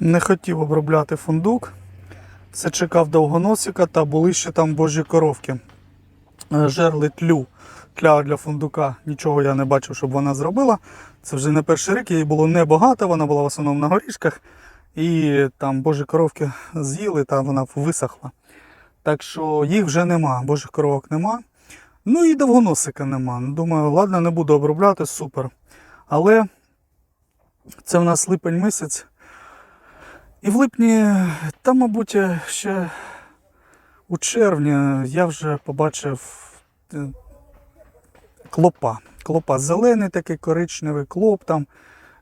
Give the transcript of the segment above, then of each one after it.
Не хотів обробляти фундук. Все чекав довгоносика та були ще там божі коровки. Е, Жерли тлю. Тля для фундука. Нічого я не бачив, щоб вона зробила. Це вже не перший рік, її було небагато, вона була в основному на горішках. І там божі коровки з'їли, та вона висохла. Так що їх вже нема, божих коровок нема. Ну і довгоносика нема. Думаю, ладно, не буду обробляти, супер. Але це в нас липень місяць. І в липні, та, мабуть, ще у червні я вже побачив е, клопа. Клопа зелений такий коричневий клоп там.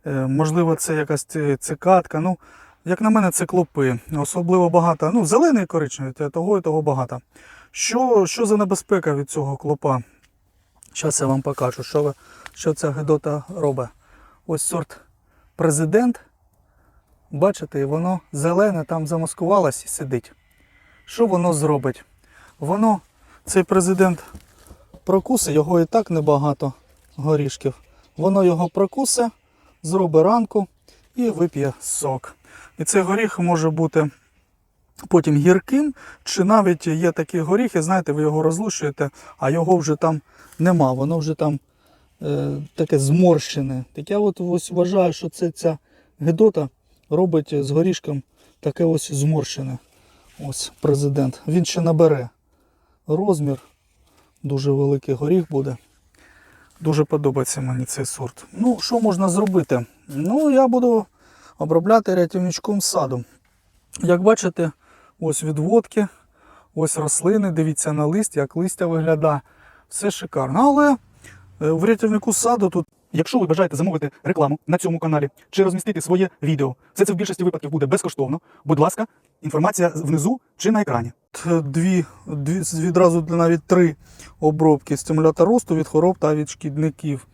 Е, Можливо, це якась цикатка. Ну, як на мене, це клопи. Особливо багато. Ну, зелений і коричневий, того і того багато. Що, що за небезпека від цього клопа? Зараз я вам покажу, що, ви- що ця гидота робить. Ось сорт президент. Бачите, воно зелене там замаскувалось і сидить. Що воно зробить? Воно, цей президент прокуси, його і так небагато горішків. Воно його прокусе, зробить ранку і вип'є сок. І цей горіх може бути потім гірким, чи навіть є такі горіхи, знаєте, ви його розлущуєте, а його вже там нема, воно вже там е, таке зморщене. Так я от ось вважаю, що це ця гидота робить з горішком таке ось зморщене. Ось президент. Він ще набере розмір. Дуже великий горіх буде. Дуже подобається мені цей сорт. Ну, що можна зробити? Ну, я буду обробляти рятівничком саду. Як бачите, ось відводки, ось рослини, дивіться на лист, як листя виглядає. Все шикарно. Але е, в рятівнику саду тут, якщо ви бажаєте замовити рекламу на цьому каналі чи розмістити своє відео, все це в більшості випадків буде безкоштовно. Будь ласка, інформація внизу чи на екрані. Дві, дві відразу навіть три обробки стимулятор росту від хвороб та від шкідників.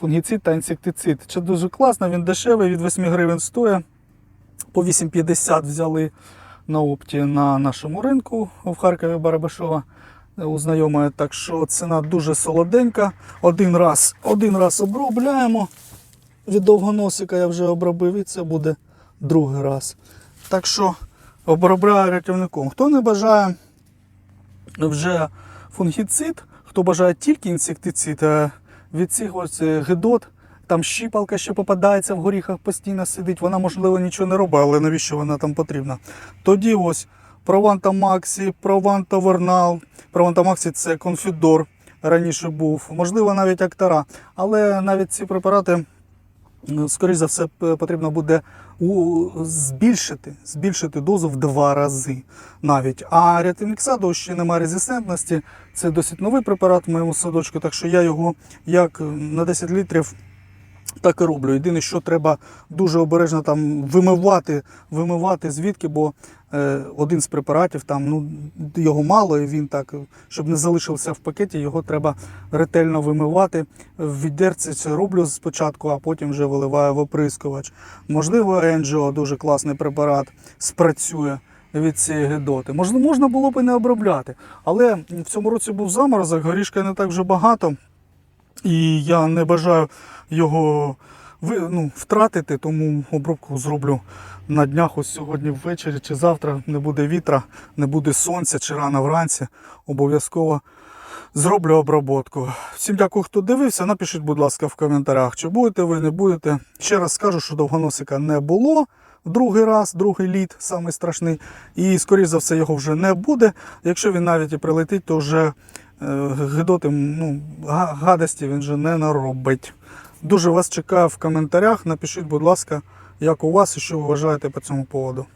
Фунгіцид та інсектицид. Це дуже класно, він дешевий, від 8 гривень стоїть. По 8,50 взяли на опті на нашому ринку в Харкові Барабашова е, у знайомої. Так що ціна дуже солоденька. Один раз, один раз обробляємо. Від довгоносика я вже обробив, і це буде другий раз. Так що обробляю рятівником. Хто не бажає вже фунгіцид, хто бажає тільки інсектицид, е, від цих ось е, гидот, там щіпалка ще попадається в горіхах, постійно сидить, вона, можливо, нічого не робить, але навіщо вона там потрібна? Тоді ось Прованта Максі, Прованта Вернал. Прованта Максі це конфідор раніше був, можливо, навіть Актара. Але навіть ці препарати скоріш за все, потрібно буде збільшити, збільшити дозу в два рази навіть. А рятівник саду ще немає резистентності. Це досить новий препарат в моєму садочку, так що я його як на 10 літрів. Так і роблю. Єдине, що треба дуже обережно там вимивати, вимивати звідки, бо е, один з препаратів там ну його мало, і він так, щоб не залишився в пакеті, його треба ретельно вимивати. В відерці це роблю спочатку, а потім вже виливаю в оприскувач. Можливо, Енджіо дуже класний препарат спрацює від цієї. Можна, можна було б і не обробляти. Але в цьому році був заморозок, горішка не так вже багато. І я не бажаю його ну, втратити, тому обробку зроблю на днях, ось сьогодні ввечері чи завтра не буде вітра, не буде сонця чи рано вранці. Обов'язково зроблю обробку. Всім дякую, хто дивився. Напишіть, будь ласка, в коментарях, чи будете ви, не будете. Ще раз скажу, що довгоносика не було. Другий раз, другий літ, самий страшний. І, скоріш за все, його вже не буде. Якщо він навіть і прилетить, то вже гидоти, ну, гадості він вже не наробить. Дуже вас чекаю в коментарях. Напишіть, будь ласка, як у вас і що ви вважаєте по цьому поводу.